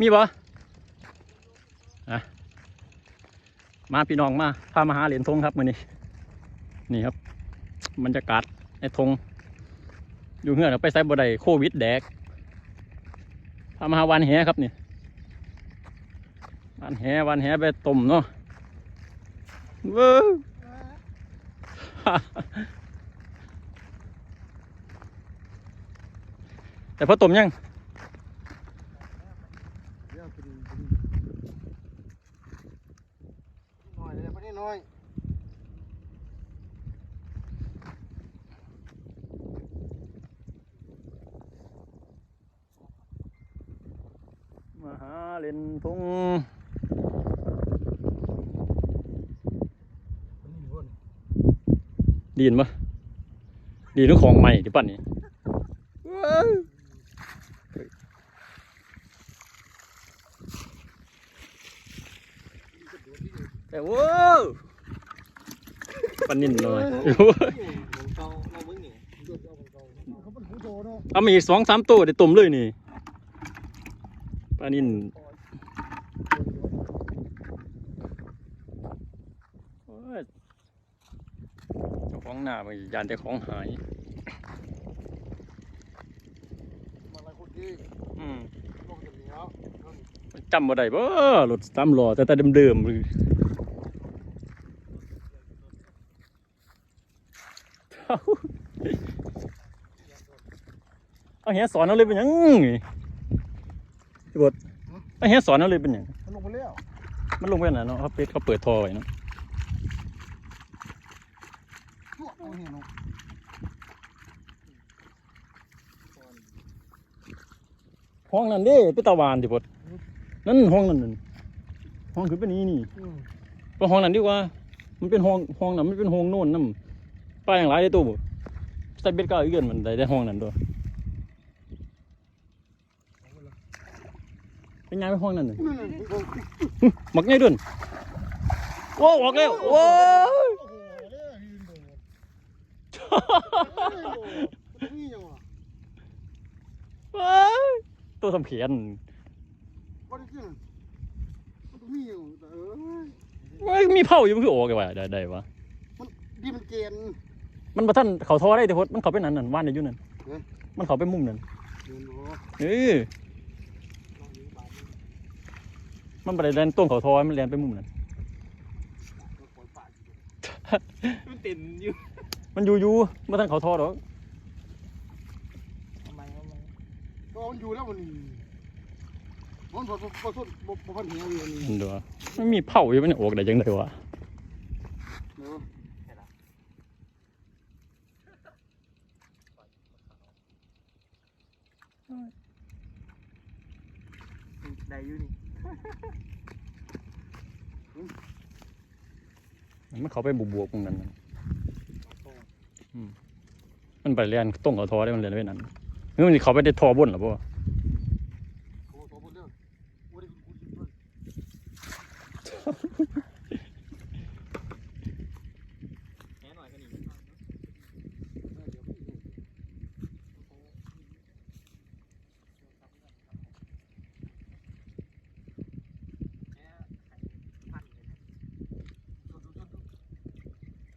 มีบ่อะมาพี่น้องมาพามาหาเหรียญทงครับมือนี้นี่ครับบรรยากาศในทงอยู่เงื่อนเอาไปใส่บ่ได้โควิดแดกพามาหาวันแหครับนี่วันแหวันแหไปต้มเนาะเว้อแต่พอต้มยัง เดี๋ยวไปดูไปดูหน่ อยเลยพอดีหน่อยมาหาเล่นทงมันนี่วนดีนปะดีนึกของใหม่ที่ปั่นนี่ แต่ว้าวปันนินหน่อยเก่าเราเบิ่งนี่ดูเอามาอีกสองสามตัวเดี๋ยวต้มเลยนี่ปลานินเจ้าของหน้าไปยานแต่ของหายอืมจากนี้แล้วจำบ่ได้บ่รถสามล้อแต่แต่เดิมๆ เลยเอาเฮียสอนเอาเลยเป็นหยังพี่บดเอาเฮียสอนเอาเลยเป็นหยังมันลงไปแล้วมันลงไปไหนเนาะเขาปิดเขาเปิดท่อไว้เนาะชั่วเอาเห็นเนาะห้องนั้นเด้เป็นตะวานพี่บดนั่นห้องนั้นนั่นห้องคือเป็นนี้นี่อืมก็ห้องนั้นดีกว่า มันเป็นห้องห้องนั้นมันเป็นห้องโน่นน้ำ ป้าอย่างไรได้ตู้บ่ใส่เบ็ดก็เอาเอื้อนมันได้ได้ห้องนั้นด้วยเป็นไงไปห้องนั้นน่นั่นน่ะมัก็หมักไงด้วยโอ้ออกแล้วโอ้ยตัวสำเขียนไม่มีเผาอยู่มันคือโออกไงวะได้ได้วะมันดีมันเกณฑ์ มันมาท่านเขาทอได้แต่พดมันเขาไปนั่นนั่นว่านในอยุ่นั่นเอ๊ะมันเขาไปมุมนั่นเงินบ่เออมันไปแลนต้นเขาทอมันแลนไปมุมนั่นมันเต็มอยู่มันอยู่อยู่มาท่านเขาทอหรอกทำไมทำไมก็มันอยู่แล้วมันมันพอพอพอสุดบ่บ่พันเหี่ยวอยู่นี่มันดูว่าไม่มีเผาอยู่มันออกได้ยังไงวะเนาะ ได้อยู่นี่มันเขาไปบวกๆตรงนั้นน่ะอืมมันไปแลนต้นเขาทอได้มันแลนไปนั่นเฮ้ยมันสิเขาไปได้ทอบนหรอปะ โอ้โหหมดแล้วบ่ได้กูกินเพิ่น แค่หน่อยก็นี่ เดี๋ยวพี่ แค่พันเลยนะ สุดๆๆ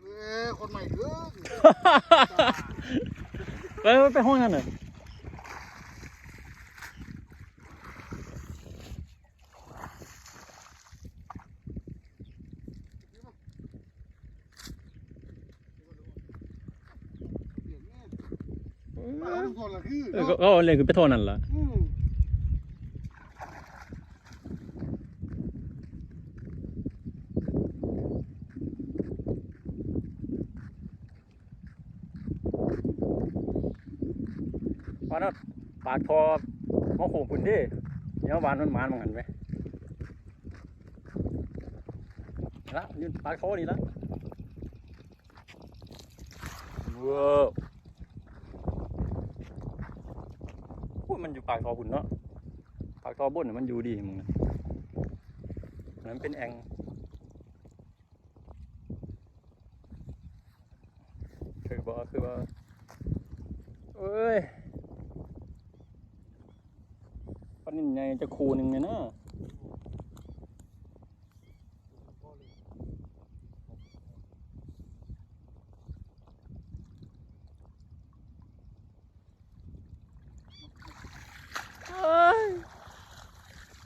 เอ้ย คนใหม่เด้อไปไปไปห้องนั้นน่ะมาทุกคนละคือเออก็ก็เอาเลยคือไปทอนั่นล่ะ อืม ว่าน่ะปากทอมาโขง คุณดิเดี๋ยวหวานมันหวานมันหันไปละยืนปากคนี่ละว้าวโอ้ยมันอยู่ปากคอหุ่นเนาะปากคอบนน่ะมันอยู่ดีมึงนะนั่นเป็นแองคือบ่คือว่าเอ้ยปันนี่ไง จะคูหนึ่งไงนะ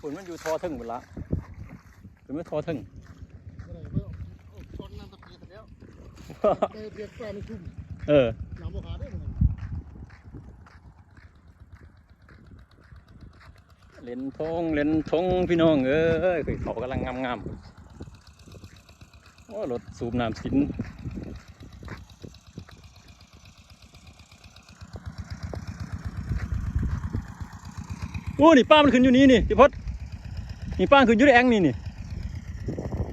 ฝนมันอยู่ทอถึงหมดละฝนไม่ทอถึงอะไรเมื่อเอ เล่นทงเล่นทงพี่น้องเอ้ยคือเขากำลังงามๆโอ้รถสูบน้ำสินโอ้นี่ป้ามันขึ้นอยู่นี่นี่พี่พศนี่ป้ามันขึ้นอยู่ในแอ่งนี่นี่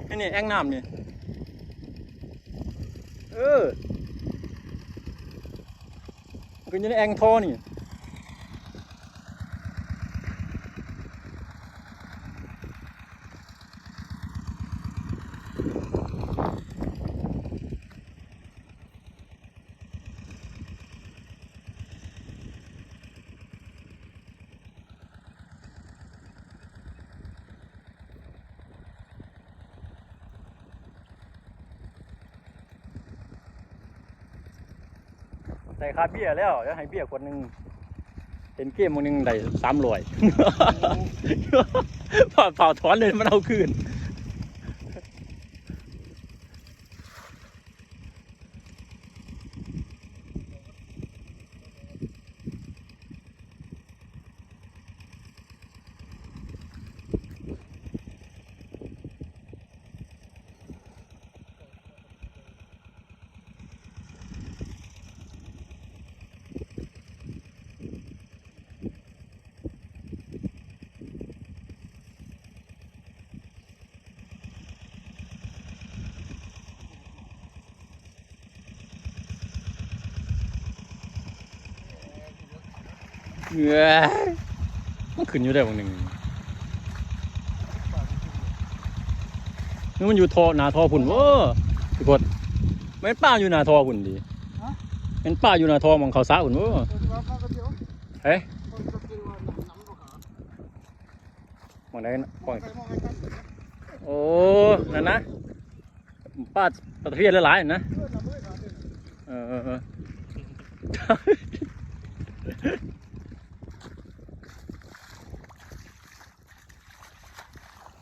นี่นี่แอ่งน้ำนี่เออขึ้นอยู่ในแอ่งท่อนี่ คาเบี้ยแล้วจะให้เบี้ยคนหนึ่งเป็นเกมคนหนึ่งได้สามร้อยเผาเผาถอนเลยมันเอาคืน เงือมันขึ้นอยู่ได้บางหนึ่งนี่มันอยู่ทอหนาทอผุ่นเว้อทุกคนไม่นป้าอยู่หนาทอผุ่นดีเป็นป้าอยู่หนาทอมองเขาสาผุ่นเว้อเออมาปลากระเจียวเฮ้ยมันจะกินว่าน้ำน้ำบ่ขาดมองไหนนะมองใครมองให้กันเออโอ้นั่นนะป้าตะเพียนหลายๆนะ น้ำบ่ขาดเลย เออเออเออ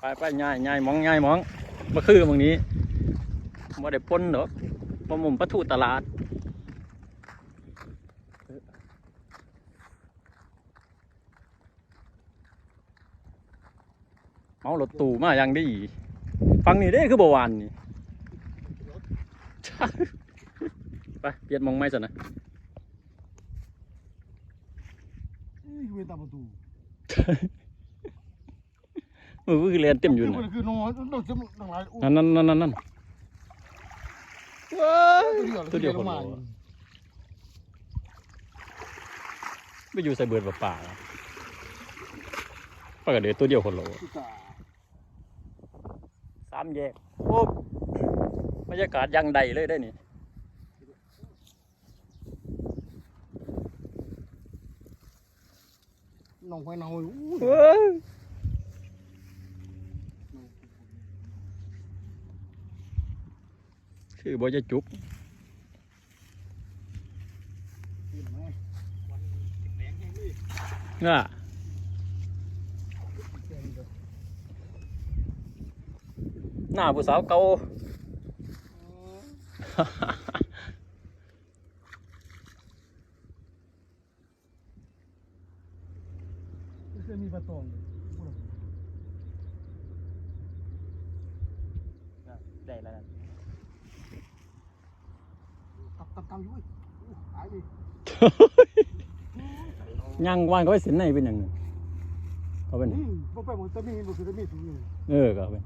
ไปไปง่ายง่ายมองง่ายมองมาคือมองนี้บ่ได้ปนดอกบ่หมุมประตูตลาดเอารถตู้มาอย่างดีฟังนี่เด้คือบ่หวานนี่ไปเปลี่ยนมองไม่สนะนี่คือตาประตู มือคือเรียนเต็มอยู่นะคือนอนต้องจำต้องหลายอู้นั่นนั่นนั่นนั่นนั่นว้าตัวเดียวคนโลไปอยู่ใส่เบิร์ดป่าๆอะปกติตัวเดียวคนโลสามแยกโอ้บรรยากาศยังใดเลยได้นี่น้องไฟนาอู้เว้ย คือบ่จะจุกน่ะหน้าผู้สาวเก่าจะมีประตอง ได้แล้ว ตับตับตับอ ยู่ตายดิยังวานก็ไปสินในเป็นอย่างหนึงเขาเป็นนี่บ่ไปหมดจะมีบ่คือจะมีสูงอยู่เออก็เป็น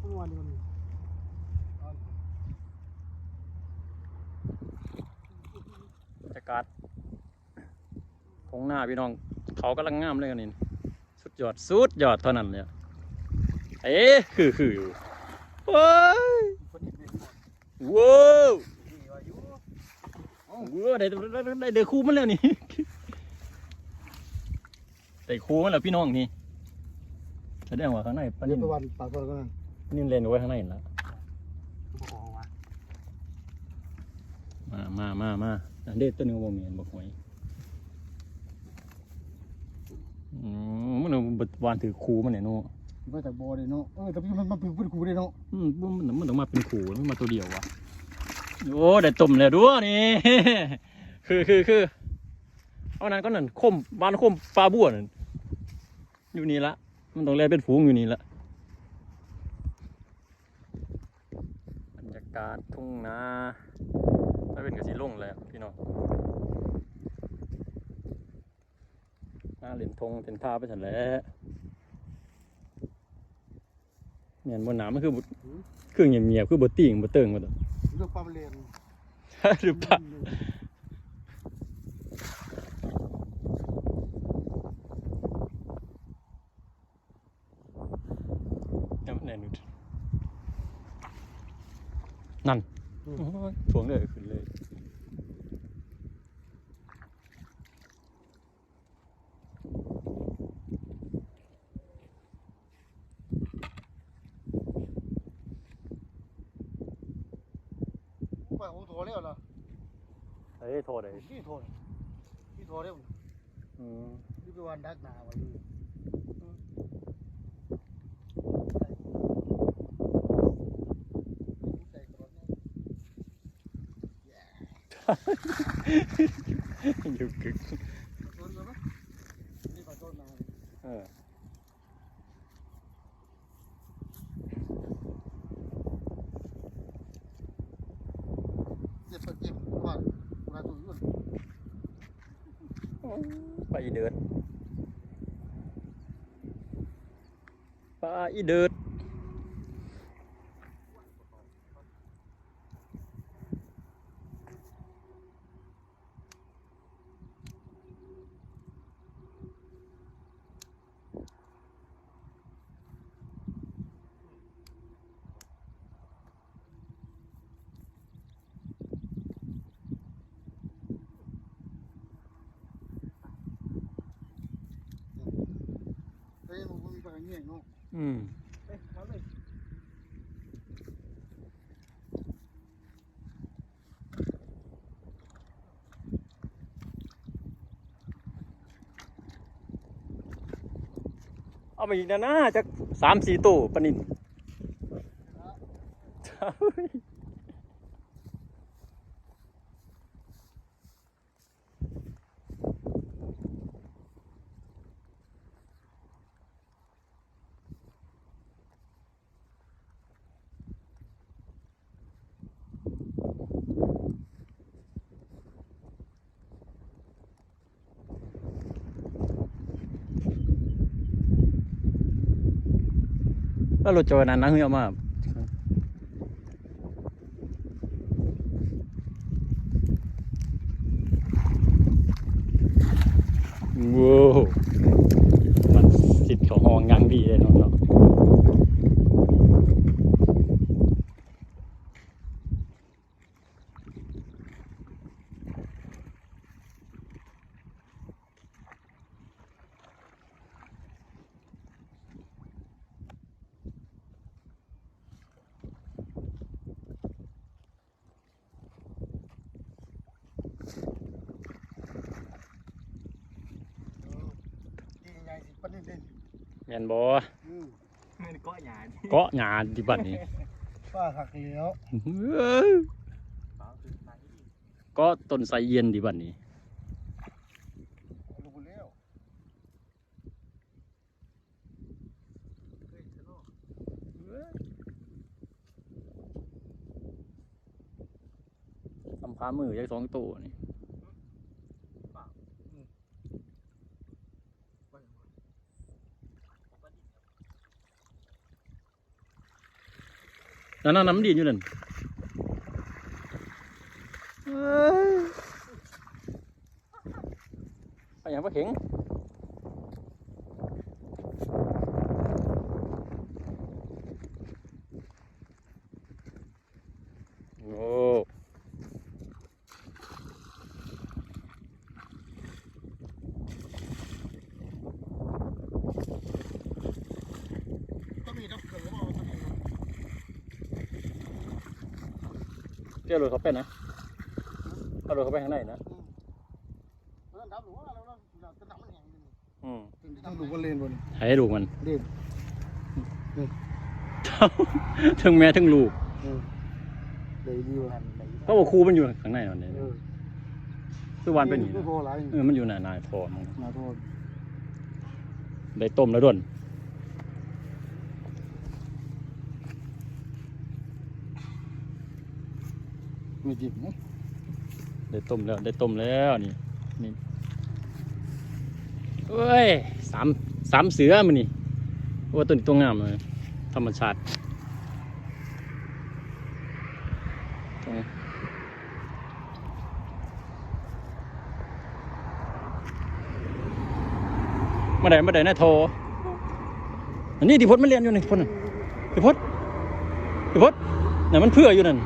เมื่อวานนี้มันเอาบรรยากาศทงหน้าพี่น้อง เขากำลังงามเลยกันนี่สุดยอดสุดยอดเท่านั้นเลยอะเอ๊ะคือคืออยู่ว้ายคนนี้เป็นคนว้าวดีว่าอยู่ ว้าวได้ได้ได้ได้เดือคู่มันแล้วนี่ได้คู่มันแล้วพี่น้องนี่แสดงว่าข้างในปลาเดี๋นิ่ยวมไปวันปากซอยก็นั่นนิ่มเล่นไว้ข้างในนั่นละบ่ขอว่ามามามามาอันเด็ดตัวหนึงบ่มีอันบ่หวยอืมมันเอาบวานถือคูมันเนี่ยโน่มาจากบ่อเลยเนาะเออแต่พี่มันมันเป็นเป็นกูเลยเนาะอืมมันมันต้องมาเป็นคูมันมาตัวเดียววะ โอ้ได้ต้มแล้วด้วยนี่คือคือคือเอานั้นก็นั่นคมบานคมปลาบัวนั่นอยู่นี่ละมันต้องแลเป็นฝูงอยู่นี่ละบรรยากาศทุ่งนาถ้าเป็นกระสีลงแล้วพี่น้องหน้าเหรียญทงเป็นท่าไปฉันแล้วเมียบนหนามันคือบ่คือเงียบเงียบๆคือบติ่งบเติงหมดอะ เรื่องความเรียนหรือเปล่านั่นแน่นุดนั่นโอ้ยถ่วงเลยขึ้นเลย ไปโอ้โถแล้วเหรอ เฮ้ยโทษเลยพี่โถพี่โถแล้วอืมนี่ไปวันดักหนาไว้อยู่ใจกรดเนี่ยอยู่กึก ต้นไหมนี่ปลาต้นนา เออ เจ็บปะเจ็บว่าปลาตัวอื่น ปลาอีเดิดปลา อีเดิดเฮ้ยมันมีป เอืมเอาไปอีกนะนะจะสามสี่ตู้ปนิน แล้วรถจอยนั้นนั่งเยอะมากว้าวมันสิทธิ์เขาห้องยังดีเลยเนาะเนาะ ดีใหญ่สิปลานิ่มเด่น แม่น บ่อืมมันก็หยาดเกาะหญ้าที่บัดนี้ป้าหักเหลียวเอ้ยเปล่าคือไปเกาะต้นไทรเย็นที่บัดนี้เอาลงไปแล้วเฮ้ยชะโลกทำพามือยักสองตัวนี่ ก็ดิบครับ นั่นนั่นน้ำดีอยู่นั่นเอ้ยไปอย่างปลาเข็งโอ้ ต้องมีครับเกิดว่าต้องมีครับ เจ้า รถเขาไปนะเอารถเขาไปข้างในนะแล้วถามหนูว่าเราเราเราจะทำมันแห้งยังไงอืมต้องดูว่าเลนบนให้ลูกมันเด่นทั้งแม่ทั้งลูกเลยดีว่ะเพราะว่าครูมันอยู่ข้างในนั่นเองเออคือวันเป็นอย่างไม่นี้พอหลายเออมันอยู่หน้านายพอมันนาโทษได้ต้มแล้วด้วน ไม่จริงนะได้ต้มแล้วได้ต้มแล้วนี่นี่เอ้ยสามสามเสือมันนี่ว่าตัวนี้ตัวงามเลยธรรมชาติมาได้มาได้นะโทรอันนี้ดิพดมันเรียนอยู่นี่พดดิพดดิพดน่ะมันเพื่ออยู่นั่น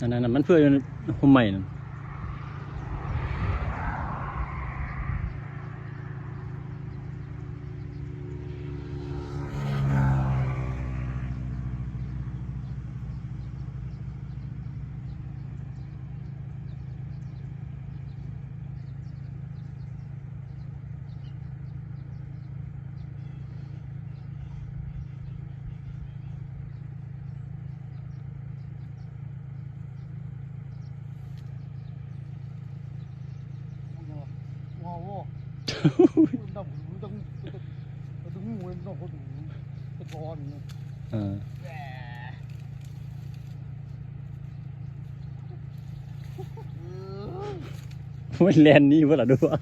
อันนั้นมันเพื่อหุ่มใหม่นั่น ว้าวว้าวต้องต้องต้องงูต้องคนตะกอน เออไม่แลนนี่เพื่อหรอดูว่า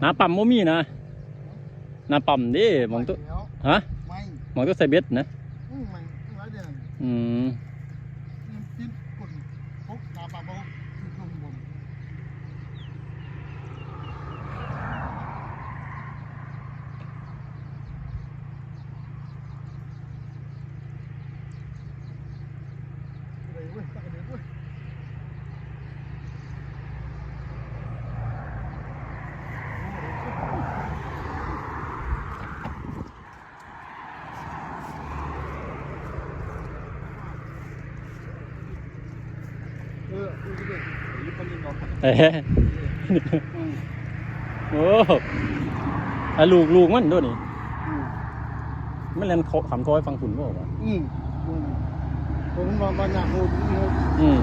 น้า ปั๊มโมมีนะน้าปั๊มดิมองตัวฮะไม่มองตัวใส่เบ็ดนะอืมมันไรเดือนอืมจิ้มกุ่นพกตาปลาพกคือลงบนเลยเว้ยตักเด็กเว้ย เออดูสิเด็กยุคนี้ เนาะเอ้ยโอ้อะลูกลูกมันด้วยนี่อืมมันเล่นเขาขำท้อยฟังขุนบ่าวะอืมอืมผมมาบางอย่างโหดโหดอืม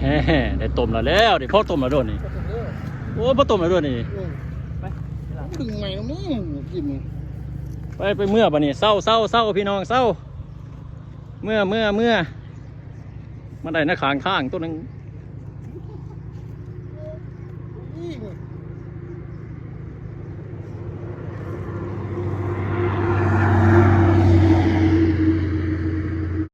แฮ่ได้ต้มแล้วแล้วได้พ่อต้มแล้วด้วยนี่ก็จะเลิกโอ้พ่อต้มแล้วด้วยนี่เออถึงไหนแล้วมั้งกินไปไปเมื่อบ่นี่เศร้าเศร้าเศร้าพี่น้องเศร้าเมื่อเมื่อเมื่อ มาได้นะขางข้างต้นนึง